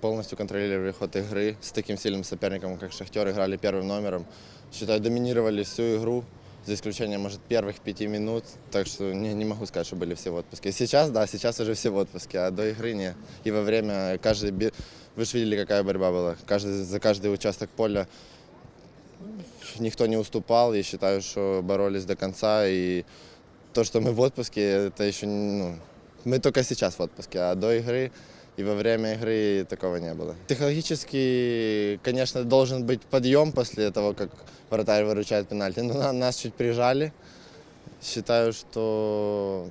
Полностью контролировали ход игры с таким сильным соперником, как Шахтер, играли первым номером. Считаю, доминировали всю игру, за исключением, может, первых пяти минут. Так что не, не могу сказать, что были все в отпуске. Сейчас, да, сейчас уже все в отпуске, а до игры не. И во время каждый... Вы же видели, какая борьба была. Каждый, за каждый участок поля никто не уступал, и считаю, что боролись до конца. И то, что мы в отпуске, это еще, ну, мы только сейчас в отпуске, а до игры и во время игры такого не было. Психологически, конечно, должен быть подъем после того, как вратарь выручает пенальти, но на- нас чуть прижали. Считаю, что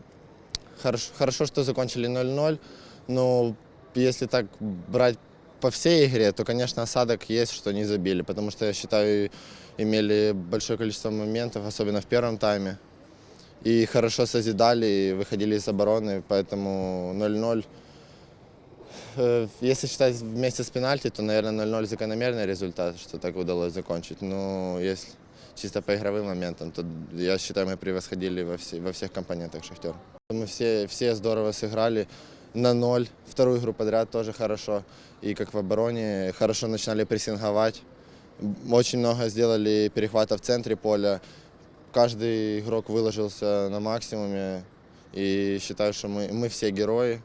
хорошо, хорошо что закончили 0-0, но если так брать по всей игре, то, конечно, осадок есть, что не забили, потому что, я считаю, имели большое количество моментов, особенно в первом тайме. И хорошо созидали, и выходили из обороны, поэтому 0-0. Э, Если считать вместе с пенальти, то, наверное, 0-0 закономерный результат, что так удалось закончить. Но если чисто по игровым моментам, то я считаю, мы превосходили во, все- во всех компонентах Шахтер. Мы все, все здорово сыграли на ноль. Вторую игру подряд тоже хорошо. И как в обороне хорошо начинали прессинговать. Очень много сделали перехватов в центре поля. Каждый игрок выложился на максимуме. И считаю, что мы, мы все герои.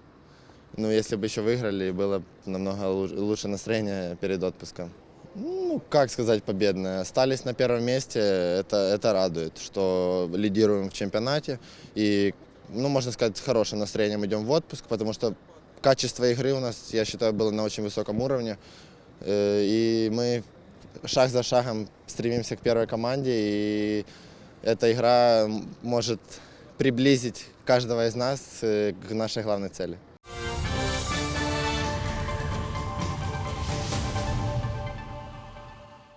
Ну, если бы еще выиграли, было бы намного лу- лучше настроение перед отпуском. Ну, как сказать победное. Остались на первом месте, это, это радует, что лидируем в чемпионате. И, ну, можно сказать, с хорошим настроением идем в отпуск, потому что качество игры у нас, я считаю, было на очень высоком уровне. Э, И мы шаг за шагом стремимся к первой команде, и эта игра может приблизить каждого из нас э, к нашей главной цели.